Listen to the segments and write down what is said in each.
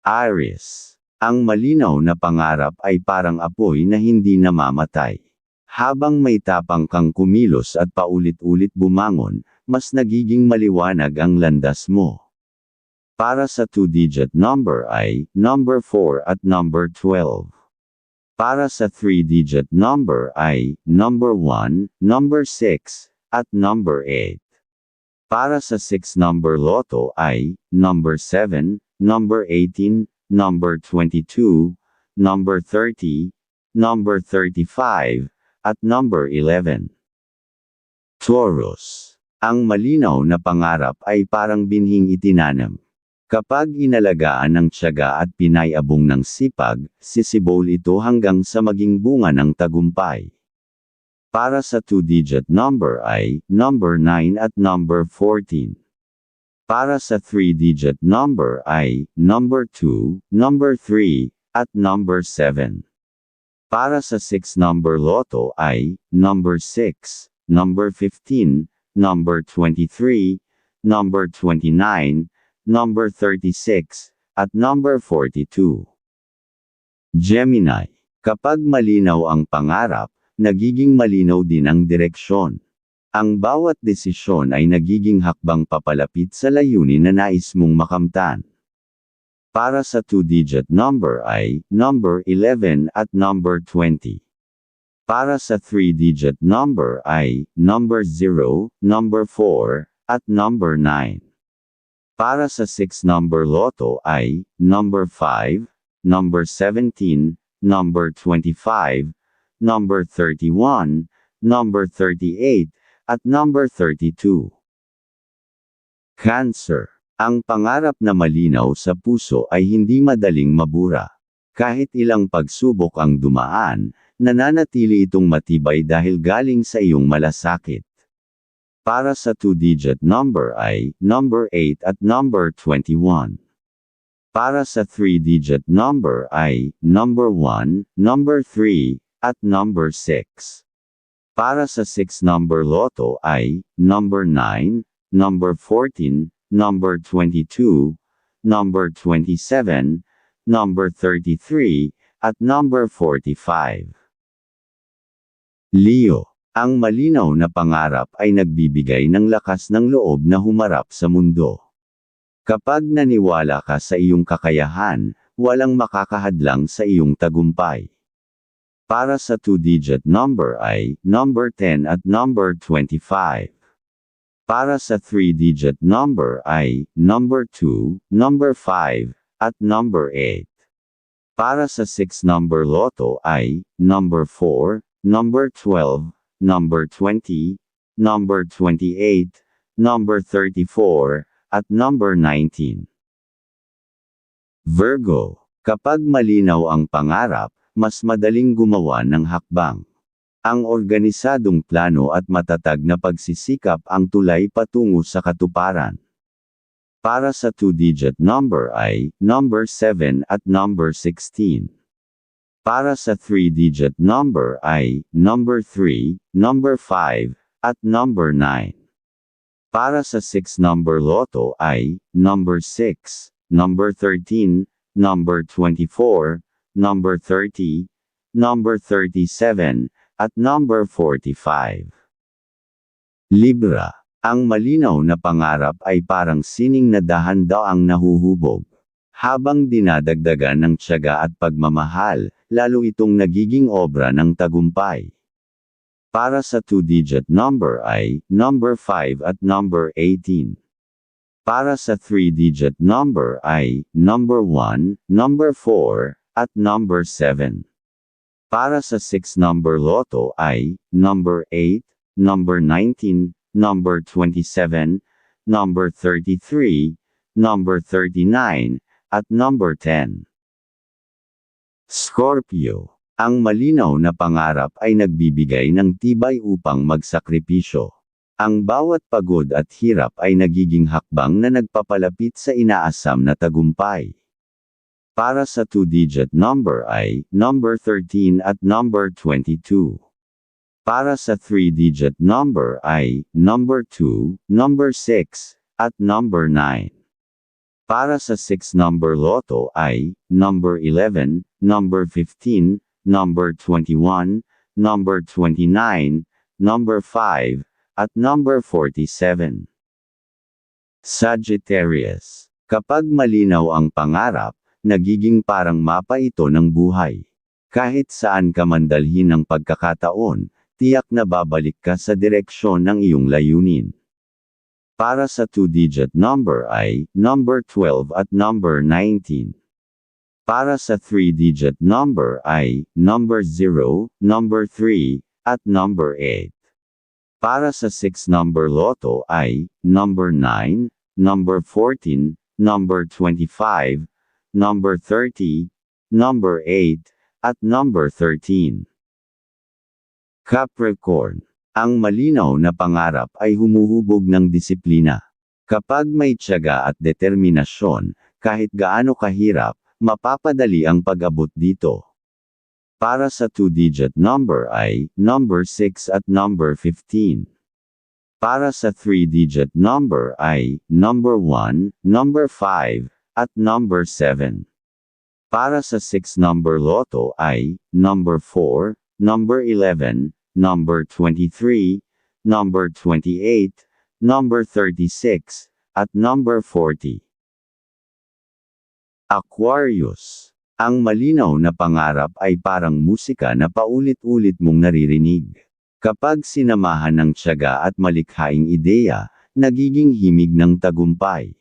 Aries. Ang malinaw na pangarap ay parang apoy na hindi namamatay. Habang may tapang kang kumilos at paulit-ulit bumangon, mas nagiging maliwanag ang landas mo. Para sa two-digit number ay number 4 at number 12. Para sa three-digit number ay number 1, number 6, at number 8. Para sa 6 number loto ay number 7, number 18, number 22, number 30, number 35, at number 11. Taurus. Ang malinaw na pangarap ay parang binhing itinanam. Kapag inalagaan ng tiyaga at pinayabong ng sipag, sisibol ito hanggang sa maging bunga ng tagumpay. Para sa two-digit number ay number 9 at number 14. Para sa three-digit number ay number 2, number 3, at number 7. Para sa 6 number loto ay number 6, number 15, number 23, number 29, number 36, at number 42. Gemini. Kapag malinaw ang pangarap, nagiging malinaw din ang direksyon. Ang bawat desisyon ay nagiging hakbang papalapit sa layunin na nais mong makamtan. Para sa two-digit number ay number 11 at number 20. Para sa three-digit number ay number 0, number 4, at number 9. Para sa 6 number loto ay number 5, number 17, number 25, number 31, number 38, at number 32. Cancer. Ang pangarap na malinaw sa puso ay hindi madaling mabura. Kahit ilang pagsubok ang dumaan, nananatili itong matibay dahil galing sa iyong malasakit. Para sa two-digit number ay number 8 at number 21. Para sa three-digit number ay number 1, number 3, at number 6. Para sa 6 number loto ay number 9, number 14, number 22, number 27, number 33, at number 45. Leo. Ang malinaw na pangarap ay nagbibigay ng lakas ng loob na humarap sa mundo. Kapag naniwala ka sa iyong kakayahan, walang makakahadlang sa iyong tagumpay. Para sa two-digit number ay number 10 at number 25. Para sa three-digit number ay number 2, number 5, at number 8. Para sa 6 number loto ay number 4, number 12, number 20, number 28, number 34, at number 19. Virgo. Kapag malinaw ang pangarap, mas madaling gumawa ng hakbang. Ang organisadong plano at matatag na pagsisikap ang tulay patungo sa katuparan. Para sa two-digit number ay number 7 at number 16. Para sa three-digit number ay number 3, number 5, at number 9. Para sa 6 number loto ay number 6, number 13, number 24, number 30, number 37, at number 45. Libra. Ang malinaw na pangarap ay parang sining na dahan-daang nahuhubog. Habang dinadagdagan ng tiyaga at pagmamahal, lalo itong nagiging obra ng tagumpay. Para sa two-digit number ay number 5 at number 18. Para sa three-digit number ay number 1, number 4, at number 7. Para sa 6 number loto ay number 8, number 19, number 27, number 33, number 39, at number 10. Scorpio. Ang malinaw na pangarap ay nagbibigay ng tibay upang magsakripisyo. Ang bawat pagod at hirap ay nagiging hakbang na nagpapalapit sa inaasam na tagumpay. Para sa two-digit number ay number 13 at number 22. Para sa three-digit number ay number 2, number 6, at number 9. Para sa 6-number loto ay, number 11, number 15, number 21, number 29, number 5, at number 47. Sagittarius. Kapag malinaw ang pangarap, nagiging parang mapa ito ng buhay. Kahit saan ka mandalhin ng pagkakataon, tiyak na babalik ka sa direksyon ng iyong layunin. Para sa two-digit number ay, number 12 at number 19. Para sa three-digit number ay, number 0, number 3, at number 8. Para sa six-number loto ay, number 9, number 14, number 25, number 30, number 8, at number 13. Capricorn ang malinaw na pangarap ay humuhubog ng disiplina. Kapag may tiyaga at determinasyon, kahit gaano kahirap, mapapadali ang pag-abot dito. Para sa two-digit number ay, number 6 at number 15. Para sa three-digit number ay, number 1, number 5, at number 7. Para sa six-number loto ay, number 4, number 11, number 23, number 28, number 36, at number 40. Aquarius. Ang malinaw na pangarap ay parang musika na paulit-ulit mong naririnig. Kapag sinamahan ng tiyaga at malikhaing ideya, nagiging himig ng tagumpay.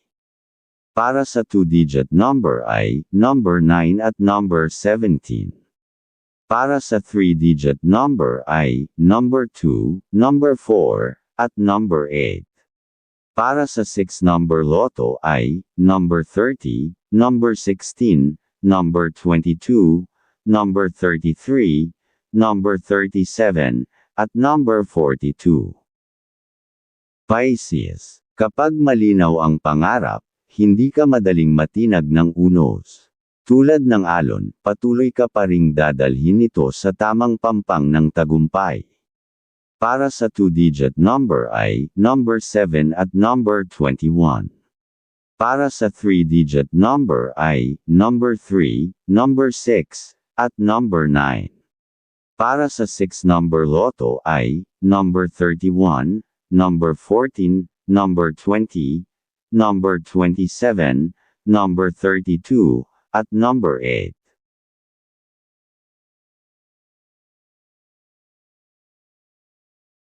Para sa two-digit number ay, number 9 at number 17. Para sa three-digit number ay, number 2, number 4, at number 8. Para sa six-number loto ay, number 30, number 16, number 22, number 33, number 37, at number 42. Pisces. Kapag malinaw ang pangarap, hindi ka madaling matinag ng unos. Tulad ng alon, patuloy ka pa ring dadalhin ito sa tamang pampang ng tagumpay. Para sa two-digit number ay, number 7 at number 21. Para sa three-digit number ay, number 3, number 6, at number 9. Para sa six-number loto ay, number 31, number 14, number 20, number 27, number 32, at number 8.